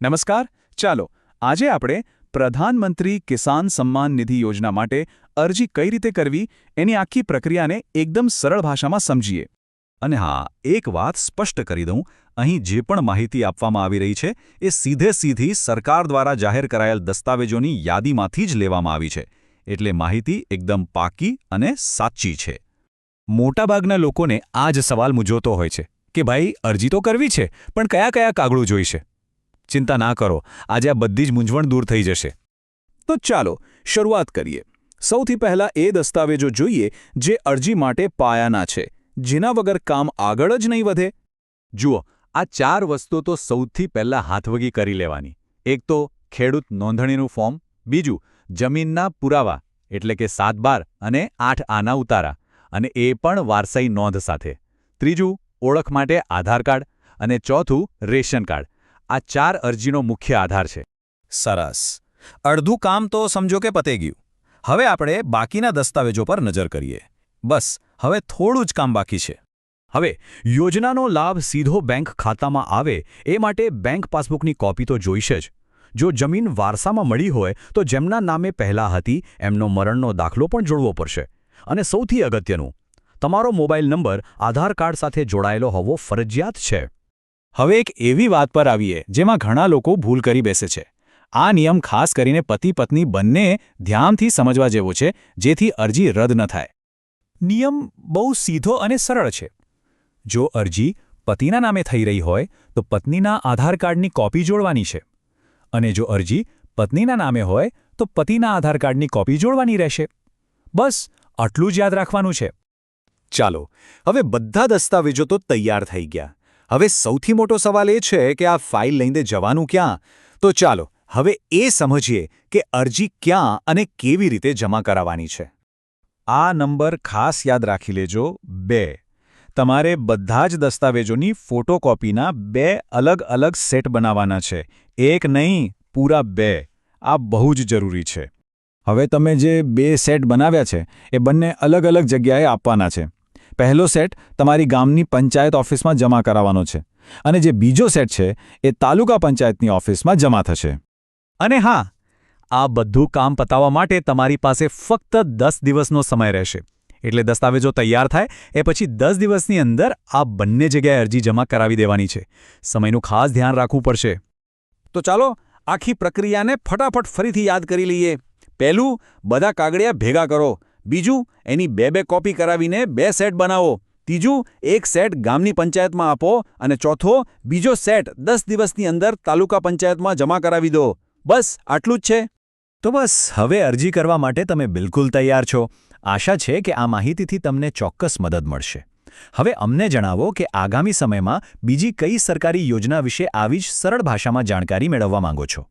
નમસ્કાર, ચાલો આજે આપણે પ્રધાનમંત્રી કિસાન સન્માન નિધિ યોજના માટે અરજી કઈ રીતે કરવી એની આખી પ્રક્રિયાને એકદમ સરળ ભાષામાં સમજીએ. અને હા, એક વાત સ્પષ્ટ કરી દઉં, અહીં જે પણ માહિતી આપવામાં આવી રહી છે એ સીધે સીધી સરકાર દ્વારા જાહેર કરાયેલ દસ્તાવેજોની યાદીમાંથી જ લેવામાં આવી છે. એટલે માહિતી એકદમ પાકી અને સાચી છે. મોટાભાગના લોકોને આ જ સવાલ મૂંઝવતો હોય છે કે ભાઈ, અરજી તો કરવી છે, પણ કયા કયા કાગળો જોઈશે? ચિંતા ના કરો, આજે આ બધી જ મૂંઝવણ દૂર થઈ જશે. તો ચાલો, શરૂઆત કરીએ. સૌથી પહેલા એ દસ્તાવેજો જોઈએ, જે અરજી માટે પાયાના છે. જેના વગર કામ આગળ જ નહીં વધે. જુઓ, આ ચાર વસ્તુ તો સૌથી પહેલાં હાથવગી કરી લેવાની. એક તો ખેડૂત નોંધણીનું ફોર્મ, બીજું જમીનના પુરાવા, એટલે કે સાત બાર અને આઠ આના ઉતારા, અને એ પણ વારસાઈ નોંધ સાથે. ત્રીજું, ઓળખ માટે આધાર કાર્ડ, અને ચોથું રેશન કાર્ડ. આ ચાર અરજીનો મુખ્ય આધાર છે. સરસ. અડધું કામ તો સમજો કે પતે ગયું. હવે આપણે બાકીના દસ્તાવેજો પર નજર કરીએ. બસ, હવે થોડું જ કામ બાકી છે. હવે, યોજનાનો લાભ સીધો બેંક ખાતામાં આવે એ માટે બેંક પાસબુકની કોપી તો જોઈશે જ. જો જમીન વારસામાં મળી હોય તો જેમના નામે પહેલા હતી એમનો મરણનો દાખલો પણ જોડવો પડશે. અને સૌથી અગત્યનું, તમારો મોબાઈલ નંબર આધાર કાર્ડ સાથે જોડાયેલો હોવો ફરજિયાત છે. હવે એક એવી વાત પર આવીએ, જેમાં ઘણા લોકો ભૂલ કરી બેસે છે. આ નિયમ ખાસ કરીને પતિ પત્ની બંને ધ્યાનથી સમજવા જેવો છે, જેથી અરજી રદ ન થાય. નિયમ બહુ સીધો અને સરળ છે. જો અરજી પતિના નામે થઈ રહી હોય, તો પત્નીના આધાર કાર્ડની કોપી જોડવાની છે. અને જો અરજી પત્નીના નામે હોય, તો પતિના આધાર કાર્ડની કોપી જોડવાની રહેશે. બસ, આટલું જ યાદ રાખવાનું છે. ચાલો, હવે બધા દસ્તાવેજો તો તૈયાર થઈ ગયા. હવે સૌથી મોટો સવાલ એ છે કે આ ફાઇલ લઈને જવાનું ક્યાં? તો ચાલો, હવે એ સમજીએ કે અરજી ક્યાં અને કેવી રીતે જમા કરાવવાની છે. આ નંબર ખાસ યાદ રાખી લેજો, બે. તમારે બધા જ દસ્તાવેજોની ફોટોકોપીના બે અલગ અલગ સેટ બનાવવાના છે. એક નહીં, પૂરા બે. આ બહુ જ જરૂરી છે. હવે તમે જે બે સેટ બનાવ્યા છે, એ બંને અલગ અલગ જગ્યાએ આપવાના છે. પહેલો સેટ તમારી ગામની પંચાયત ઓફિસમાં જમા કરાવવાનો છે અને જે બીજો સેટ છે એ તાલુકા પંચાયતની ઓફિસમાં જમા થશે. અને હા, આ બધું કામ પતાવવા માટે તમારી પાસે ફક્ત દસ દિવસનો સમય રહેશે. એટલે દસ્તાવેજો તૈયાર થાય, એ પછી દસ દિવસની અંદર આ બંને જગ્યાએ અરજી જમા કરાવી દેવાની છે. સમયનું ખાસ ધ્યાન રાખવું પડશે. તો ચાલો, આખી પ્રક્રિયાને ફટાફટ ફરીથી યાદ કરી લઈએ. પહેલું, બધા કાગળિયા ભેગા કરો. બીજું, એની બે બે કોપી કરાવીને બે સેટ બનાવો. ત્રીજું, એક સેટ ગામની પંચાયતમાં આપો અને ચોથો, બીજો સેટ દસ દિવસની અંદર તાલુકા પંચાયતમાં જમા કરાવી દો. બસ, આટલું જ છે. તો બસ, હવે અરજી કરવા માટે તમે બિલકુલ તૈયાર છો. આશા છે કે આ માહિતીથી તમને ચોક્કસ મદદ મળશે. હવે અમને જણાવો કે આગામી સમયમાં બીજી કઈ સરકારી યોજના વિશે આવી જ સરળ ભાષામાં જાણકારી મેળવવા માંગો છો.